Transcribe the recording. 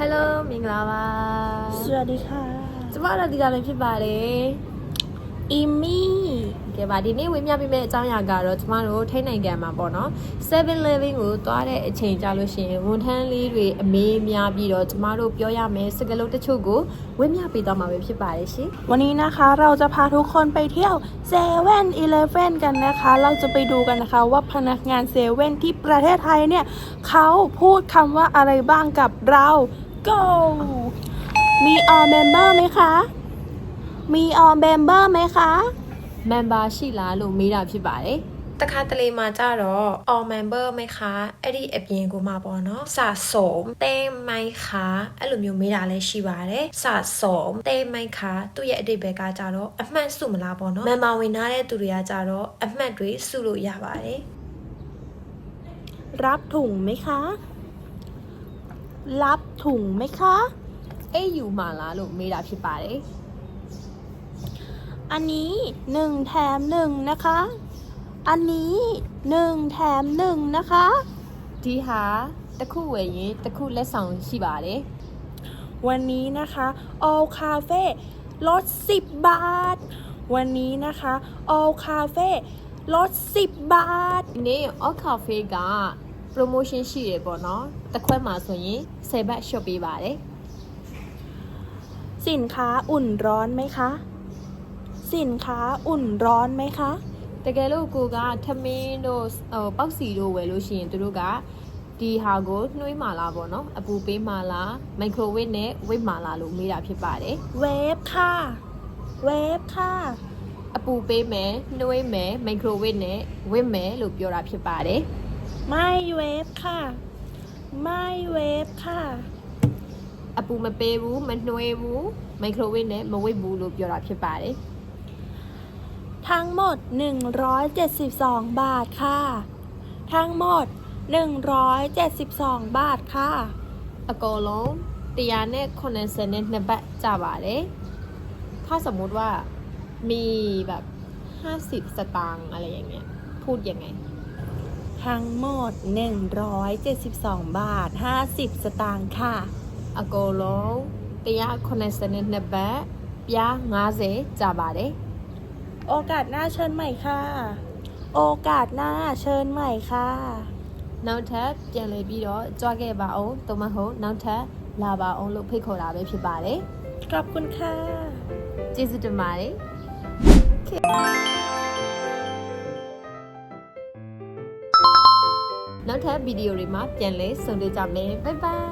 ฮัลโหลมิงลาวาสวัสดีค่ะจะว่าเราดีใจนเลยพี่บาร์เลยอิมี่เกี่ยวกับดีนี่วิมยาพี่เมย์จ้างยากาโรจะมาดูเทนนิงแกมมาบ่เนาะเซเว่นเลเว g กูตัวเด็กเชิงจ้าลุชิ้นวันทันลีรีเมยมีอาบีโรจะมาดูพี่ยามเมย์สกัลโลตชูกูวิมยาปีต่อมาเว็บพี่บาร์เลยสิวันนี้นะคะเราจะพาทุกคนไปเที่ยวเเซ Seven e l เว่นกันนะคะ เราจะไปดูกันนะคะว่าพนักงานเซเว่นที่ประเทศไทยเนี่ยเขาพูดคำว่าอะไรบ้างกับเราก o มีม l l มเบอร์ไหมคะ มีออม l l มเบอร์ไหมคะ member ชิลาลูมีดาพี่บายตะคาตะเลมาจ้ารอออม l l มเบอร์ไหมคะไอดีเอ็บยังกูมาบอเนาะสะสมเต็มไหมคะ ไอหลุมยูมีดาเลยชิบาเลยสะสมเต็มไหมคะ ตุยไอดีเบกาจ้ารออแมนสุมลาบอเนาะ member วินาเลตุยิยาจ้ารอแมนดุยสุลุยาบาเลยรับถุงไหมคะรับถุงไหมคะ เอ้อยู่มาละลูกมีดาบี่ไปอันนี้หนึ่งแถมหนึ่งนะคะ อันนี้หนึ่งแถมหนึ่งนะคะดีฮะตะคู่เวยีตะคู่และสองชิบาเลยวันนี้นะคะ all cafe ลด10 บาท วันนี้นะคะ all cafe ลด10บาท นี่ all cafe กา promotion ရှိတယ်ပေါ့နော်တစ်ခွက်မှာဆိုရင်10ဘတ် shop ပေးပါတယ်สินค้าอุ่นร้อนไหมคะสินค้าอุ่นร้อนไหมคะတကယ်လို့ကိုကထမင်းတို့ဟိုပေါက်စီတို့ဝယ်လို့ရှိရင်သူတို့ကဒီဟာကိုနှွေးမာလာပေါ့နော်အပူပေးမာလာမိုက်ခရိုဝေ့နဲ့ဝေ့မာလာလို့မေးတာဖြစ်ပါတယ်เวฟค่ะเวฟค่ะအပူပေးမယ်နှွေးမယ်မိုက်ခရိုဝေ့နဲ့ဝေ့မယ်လို့ပြောတာဖြစ်ပါတယ်ไม่เวฟค่ะ ไม่เวฟค่ะอปูมาเปรูมันโนเอรูไมโครเวฟเนี่ยมาเวฟบูรูปยอรับเช่ปะเดทั้งหมด 172 บาทค่ะ ทั้งหมด 172 บาทค่ะอโกลงติยานเนคนเนเซเนตเนบะจาบาเลยถ้าสมมุติว่ามีแบบ 50 สตางค์อะไรอย่างเงี้ยพูดยังไงทั้งหมด 172 บาท 50 สตางค์ค่ะ อโกโลปยาคนในสนิทนบะปยางาเซจาบาเดโอกาสหน้าเชิญใหม่ค่ะ โอกาสหน้าเชิญใหม่ค่ะน้งแทบจะเลยพี่ดอจ้าเกะบ่าวตัวมาโหน้งแทบลาบ่าวลูกพี่โคลาไปพี่บาเดยขอบคุณค่ะ จีสุดมาเลย okay. နောက်ထပ်ဗီဒီယိုတွေမှာပြန်လည်ဆုံတွေ့ကြမယ်ဘိုင်ဘိုင်